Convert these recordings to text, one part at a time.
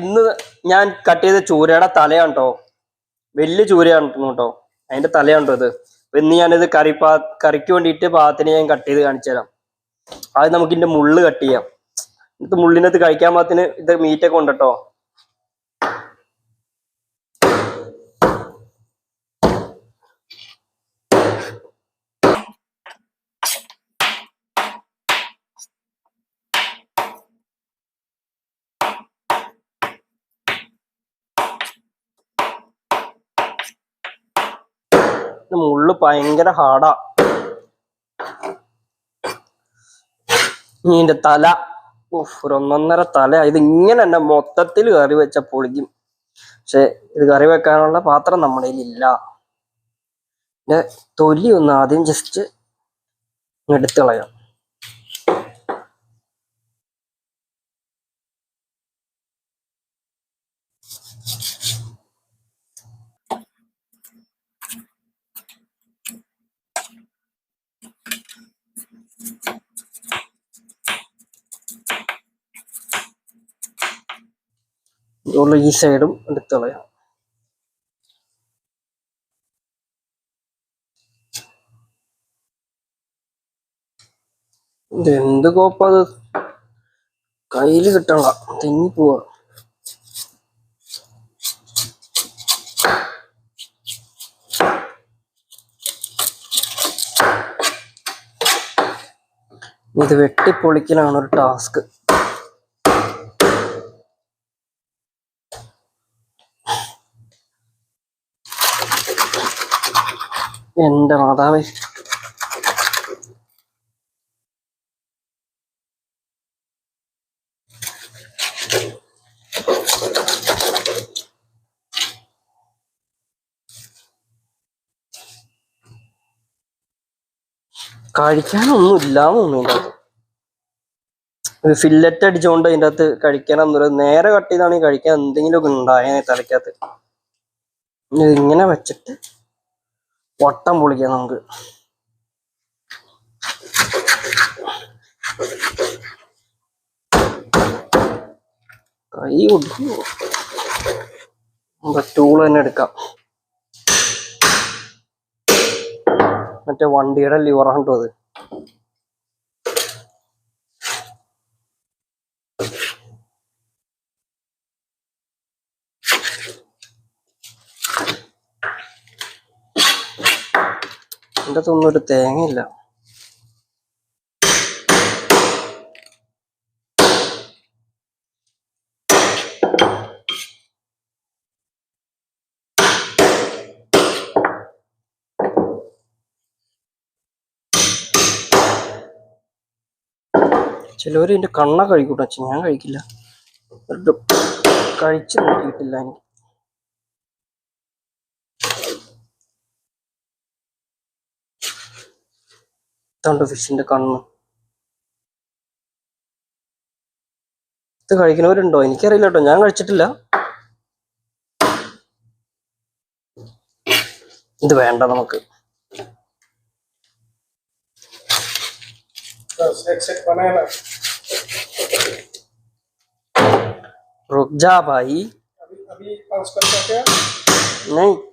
ഇന്ന് ഞാൻ കട്ട് ചെയ്ത ചൂരയുടെ തലയാണ് കേട്ടോ വലിയ ചൂരയാണ് കേട്ടോ അതിന്റെ തലയാണ് കേട്ടോ ഇത്. ഇന്ന് ഞാനിത് കറി പാ കറിക്ക് വേണ്ടിയിട്ട് പാത്തിന് ഞാൻ കട്ട് ചെയ്ത് കാണിച്ചു തരാം. ആദ്യം നമുക്ക് ഇതിന്റെ മുള്ള് കട്ട് ചെയ്യാം. എന്നിട്ട് മുള്ളിനകത്ത് കഴിക്കാൻ പാത്തിന് ഇത് മീറ്റൊക്കെ ഉണ്ട് കേട്ടോ ഇത് മുള്ള് ഭയങ്കര ഹാർഡാ ഇതിന്റെ തല. ഒന്നൊന്നര തല. ഇത് ഇങ്ങനെ തന്നെ മൊത്തത്തിൽ കറി വെച്ച പൊളിക്കും. പക്ഷെ ഇത് കറി വെക്കാനുള്ള പാത്രം നമ്മുടെ ഇല്ല തൊലി ഒന്ന് ആദ്യം ജസ്റ്റ് എടുത്തു കളയാം. ഇതുപോലെ ഈ സൈഡും എടുത്ത് കളയാം. ഇതെന്ത് കോപ്പത് കയ്യിൽ അത് കയ്യിൽ കിട്ടണ തെന്നി പോവാ. ഇത് വെട്ടിപ്പൊളിക്കലാണ് ഒരു ടാസ്ക്. എന്റെ മാതാവേ. കഴിക്കാനൊന്നും ഇല്ലാന്ന് തോന്നുന്നു ഫില്ലറ്റ് അടിച്ചോണ്ട് അതിന്റെ അകത്ത് കഴിക്കാനൊന്നുമില്ല നേരെ കട്ട് ചെയ്താണെങ്കിൽ കഴിക്കാൻ എന്തെങ്കിലുമൊക്കെ ഉണ്ടായ തലക്കകത്ത് ഇനി ഇതിങ്ങനെ വെച്ചിട്ട് വട്ടം പൊളിക്കാം നമുക്ക്. കൈ കൊടുക്കുമോ നമുക്ക് ടൂൾ തന്നെ എടുക്കാം. മറ്റേ വണ്ടിയുടെ ലിവറാണ് കേട്ടോ അത്? എന്റെ ഒരു തേങ്ങയില്ല. ചിലവർ എന്റെ കണ്ണ കഴിക്കൂട്ടോ. ഞാൻ കഴിക്കില്ല. കഴിച്ച് നോക്കിയിട്ടില്ല എനിക്ക്. ഇതുണ്ട് ഫിഷിന്റെ കണ്ണ് ഇത് കഴിക്കുന്നവരുണ്ടോ എനിക്കറിയില്ല കേട്ടോ ഞാൻ കഴിച്ചിട്ടില്ല ഇത് വേണ്ട നമുക്ക് बस एक सेट बनाना रुक जा भाई अभी अभी ट्रांसफर करके नहीं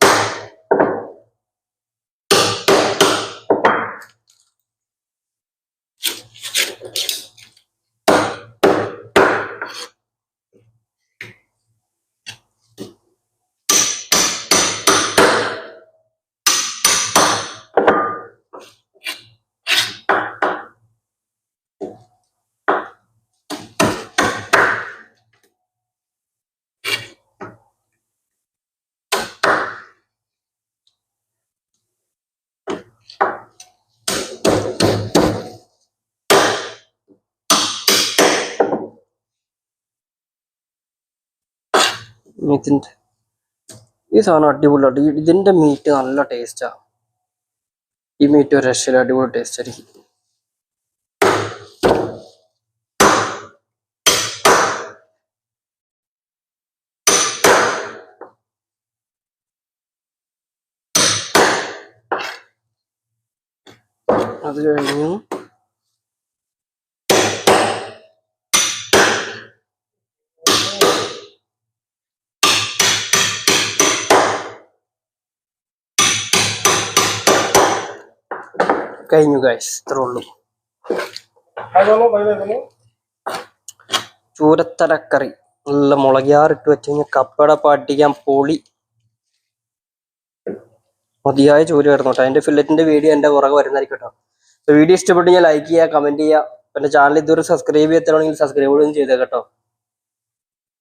ഇതിന്റെ ഈ സാധനം അടിപൊളി ഇതിന്റെ മീറ്റ് നല്ല ടേസ്റ്റാണ് ഈ മീറ്റ് ഒരു രക്ഷയിൽ അടിപൊളി ടേസ്റ്റ് ആയിരിക്കും. അത് കഴിഞ്ഞു. കഴിഞ്ഞു ഗൈസ് ഇത്രേ ഉള്ളൂ. ചൂരത്തലക്കറി. നല്ല മുളകിയാറിട്ട് വെച്ച് കഴിഞ്ഞാൽ കപ്പട പാട്ടിക്കാൻ പൊളി. മതിയായ ജോലി വരുന്നു കേട്ടോ. എന്റെ ഫില്ലറ്റിന്റെ വീഡിയോ എന്റെ പുറകെ വരുന്നതായിരിക്കും കേട്ടോ. വീഡിയോ ഇഷ്ടപ്പെട്ടു ഞാൻ ലൈക്ക് ചെയ്യുക കമന്റ് ചെയ്യുക. എന്റെ ചാനൽ ഇതുവരെ സബ്സ്ക്രൈബ് ചെയ്യാത്തതാണെങ്കിൽ സബ്സ്ക്രൈബ് ചെയ്തേക്കട്ടോ